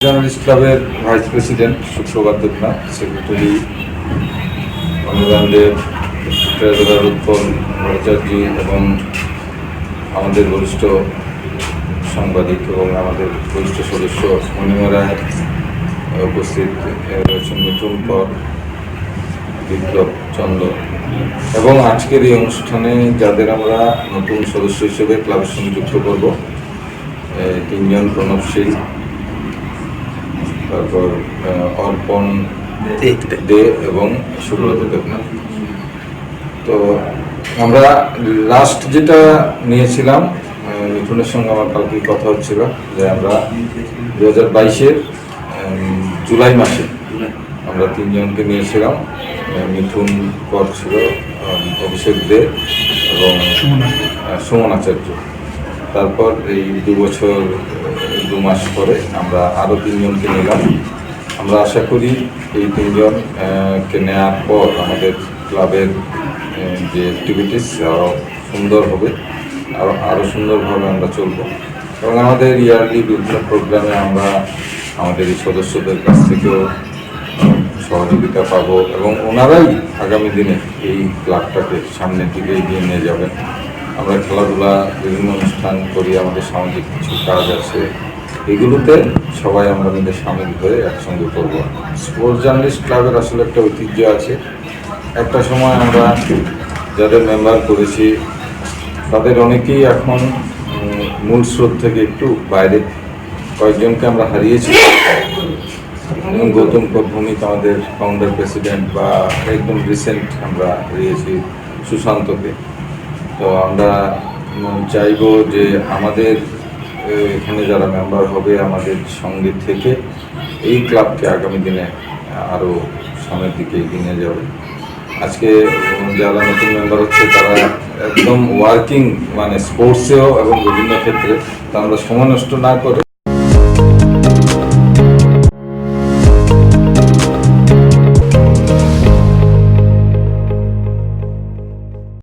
Journalist ক্লাবের vice president Suprabhat Debnath secretary অনুদানদেব treasurer Utpal Bhattacharya এবং আমাদের বরিষ্ঠ সাংবাদিক এবং আমাদের বরিষ্ঠ সদস্য মণিমা রায় উপস্থিত রয়েছেন মিঠুন কর বিপ্লব চন্দ্র এবং আজকের এই অনুষ্ঠানে যাদের আমরা নতুন সদস্য হিসেবে ক্লাবের সঙ্গে যুক্ত করব তিনজন প্রণবশীল তারপর অর্পণ দে এবং সুব্রত দেবনাথ। তো আমরা লাস্ট যেটা নিয়েছিলাম মিঠুনের সঙ্গে আমার কালকে কথা হচ্ছিল যে আমরা দু হাজার বাইশের জুলাই মাসে আমরা তিনজনকে নিয়েছিলাম। মিথুন কর ছিল অভিষেক দে এবং সুমন আচার্য। তারপর এই দু বছর দু মাস পরে আমরা আরও তিনজনকে নিলাম। আমরা আশা করি এই তিনজন আহ, কে নেওয়ার পর আমাদের ক্লাবের যে অ্যাক্টিভিটিস আরও সুন্দর হবে। আরও আরও সুন্দরভাবে আমরা চলব। এবং আমাদের ইয়ারলি বিভিন্ন প্রোগ্রামে আমরা আমাদের এই সদস্যদের কাছ থেকেও সহযোগিতা পাব এবং ওনারাই আগামী দিনে এই ক্লাবটাকে সামনের দিকে এগিয়ে নিয়ে যাবেন। আমরা খেলাধুলা, বিভিন্ন অনুষ্ঠান করি, আমাদের সামাজিক কিছু কাজ আছে। এগুলোতে সবাই আমরা মিলে সামিল হয়ে একসঙ্গে করব। স্পোর্টস জার্নালিস্ট ক্লাবের আসলে একটা ঐতিহ্য আছে। একটা সময় আমরা যাদের মেম্বার করেছি, তাদের অনেকেই এখন মূল স্রোত থেকে একটু বাইরে কয়েকজনকে আমরা হারিয়েছি। এবং গৌতম ভৌমিক আমাদের ফাউন্ডার প্রেসিডেন্ট বা একদম রিসেন্ট আমরা হারিয়েছি সুশান্তকে। তো আমরা চাইব যে আমাদের এখানে যারা মেম্বার হবে আমাদের সঙ্গে থেকে এই ক্লাবকে আগামী দিনে আরও সামনের দিকে এগিয়ে নিয়ে যাবে। আজকে যারা নতুন মেম্বার হচ্ছে, তারা একদম ওয়ার্কিং মানে স্পোর্টসেও এবং বিভিন্ন ক্ষেত্রে তা আমরা সময় নষ্ট না করে